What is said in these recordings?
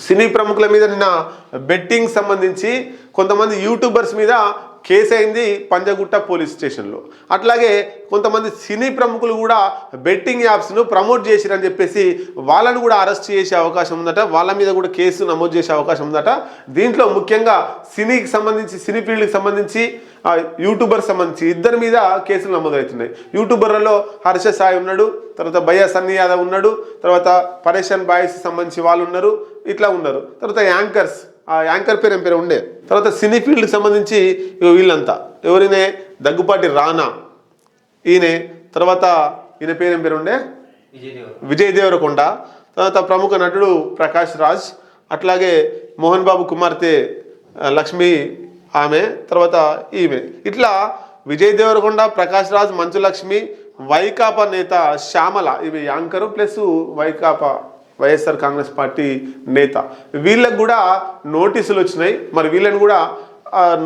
సినీ ప్రముఖుల మీద నిన్న బెట్టింగ్ సంబంధించి కొంతమంది యూట్యూబర్స్ మీద కేసు అయింది పంజగుట్ట పోలీస్ స్టేషన్లో. అట్లాగే కొంతమంది సినీ ప్రముఖులు కూడా బెట్టింగ్ యాప్స్ను ప్రమోట్ చేసిరని చెప్పేసి వాళ్ళను కూడా అరెస్ట్ చేసే అవకాశం ఉందట. వాళ్ళ మీద కూడా కేసు నమోదు చేసే అవకాశం ఉందట. దీంట్లో ముఖ్యంగా సినీకి సంబంధించి సినీ ఫీల్డ్కి సంబంధించి యూట్యూబర్ సంబంధించి ఇద్దరి మీద కేసులు నమోదవుతున్నాయి. యూట్యూబర్లలో హర్ష సాయి ఉన్నాడు తర్వాత భయ్య సన్నీ యాదవ్ ఉన్నాడు తర్వాత పరేషన్ బాయ్స్ సంబంధించి వాళ్ళు ఉన్నారు ఇట్లా ఉన్నారు. తర్వాత యాంకర్స్ ఆ యాంకర్ పేరు ఏం పేరు ఉండే. తర్వాత సినీ ఫీల్డ్కి సంబంధించి వీళ్ళంతా. ఎవరినే? దగ్గుపాటి రానా ఈయనే. తర్వాత ఈయన పేరు ఏం పేరు ఉండే? విజయ్ దేవర్ విజయ్ దేవరకొండ తర్వాత ప్రముఖ నటుడు ప్రకాష్ రాజ్. అట్లాగే మోహన్ బాబు కుమార్తె లక్ష్మి ఆమె. తర్వాత ఈమె. ఇట్లా విజయ్ దేవరకొండ ప్రకాష్ రాజ్ మంచు లక్ష్మి వైకాపా నేత శ్యామల. ఇవి anchor plus Vaikapa YSR Congress party నేత. వీళ్ళకు కూడా నోటీసులు వచ్చినాయి. మరి వీళ్ళని కూడా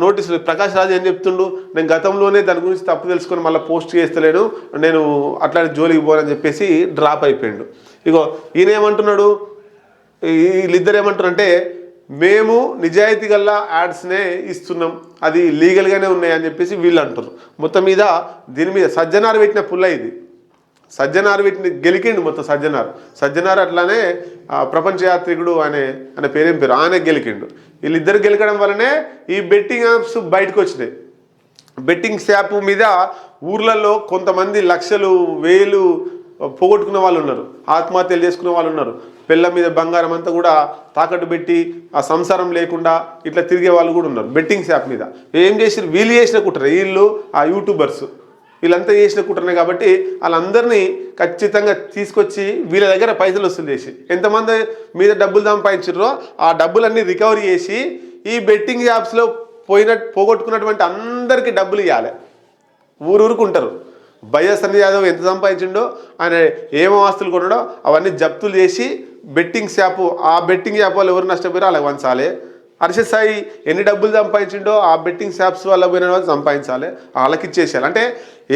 నోటీసులు ప్రకాష్ రాజ్ ఏం చెప్తుండు? నేను గతంలోనే దాని గురించి తప్పు తెలుసుకొని మళ్ళీ పోస్ట్ చేస్తలేను. నేను అట్లాంటి జోలికి పోనని చెప్పేసి డ్రాప్ అయిపోయిండు. ఇగో ఈయన ఏమంటున్నాడు? వీళ్ళిద్దరు ఏమంటారంటే మేము నిజాయితీ గల యాడ్స్నే ఇస్తున్నాం. అది లీగల్గానే ఉన్నాయి అని చెప్పేసి వీళ్ళు అంటారు మొత్తం మీద దీని మీద సజ్జనారు పెట్టిన పుల్ల ఇది. సజ్జనారు వీటిని గెలికిండు మొత్తం సజ్జనారు. సజ్జనారు అట్లానే ప్రపంచయాత్రికుడు ప్రపంచ యాత్రికుడు అనే అనే పేరేం పేరు ఆయన గెలికిండు. వీళ్ళిద్దరు గెలకడం వల్లనే ఈ బెట్టింగ్ యాప్స్ బయటకు వచ్చినాయి బెట్టింగ్ యాప్ మీద ఊర్లలో కొంతమంది లక్షలు వేలు పోగొట్టుకున్న వాళ్ళు ఉన్నారు. ఆత్మహత్యలు చేసుకున్న వాళ్ళు ఉన్నారు. పిల్ల మీద బంగారం అంతా కూడా తాకట్టు పెట్టి ఆ సంసారం లేకుండా ఇట్లా తిరిగే వాళ్ళు కూడా ఉన్నారు బెట్టింగ్స్ యాప్ మీద. ఏం చేసిరు వీళ్ళు చేసిన కుట్ర వీళ్ళు ఆ యూట్యూబర్స్. వీళ్ళంతా చేసిన కుట్రనే కాబట్టి వాళ్ళందరినీ ఖచ్చితంగా తీసుకొచ్చి వీళ్ళ దగ్గర పైసలు వసూలు చేసి ఎంతమంది మీద డబ్బులు సంపాదించారో ఆ డబ్బులన్నీ రికవరీ చేసి ఈ బెట్టింగ్ యాప్స్లో పోయిన పోగొట్టుకున్నటువంటి అందరికీ డబ్బులు ఇవ్వాలి ఊరూరుకు ఉంటారు. భయ్య సన్ని యాదవ్ ఎంత సంపాదించిండో ఆయన ఏమో ఆస్తులు కొనడో అవన్నీ జప్తులు చేసి బెట్టింగ్ షాపు ఆ బెట్టింగ్ యాప్ వాళ్ళు ఎవరు నష్టపోయారో అలా వంచాలి హర్షద్ సాయి ఎన్ని డబ్బులు సంపాదించిండో ఆ బెట్టింగ్ యాప్స్ వల్ల పోయిన వాళ్ళు సంపాదించాలి. వాళ్ళకి ఇచ్చేసేయాలి అంటే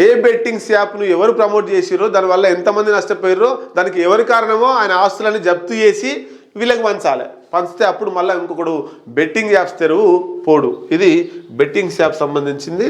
ఏ బెట్టింగ్స్ యాప్ను ఎవరు ప్రమోట్ చేసిరో దానివల్ల ఎంతమంది నష్టపోయారో దానికి ఎవరి కారణమో ఆయన ఆస్తులని జప్తు చేసి వీళ్ళకి పంచాలి. పంచితే అప్పుడు మళ్ళీ ఇంకొకడు బెట్టింగ్ యాప్స్ తెరువు పోడు. ఇది బెట్టింగ్ యాప్ సంబంధించింది.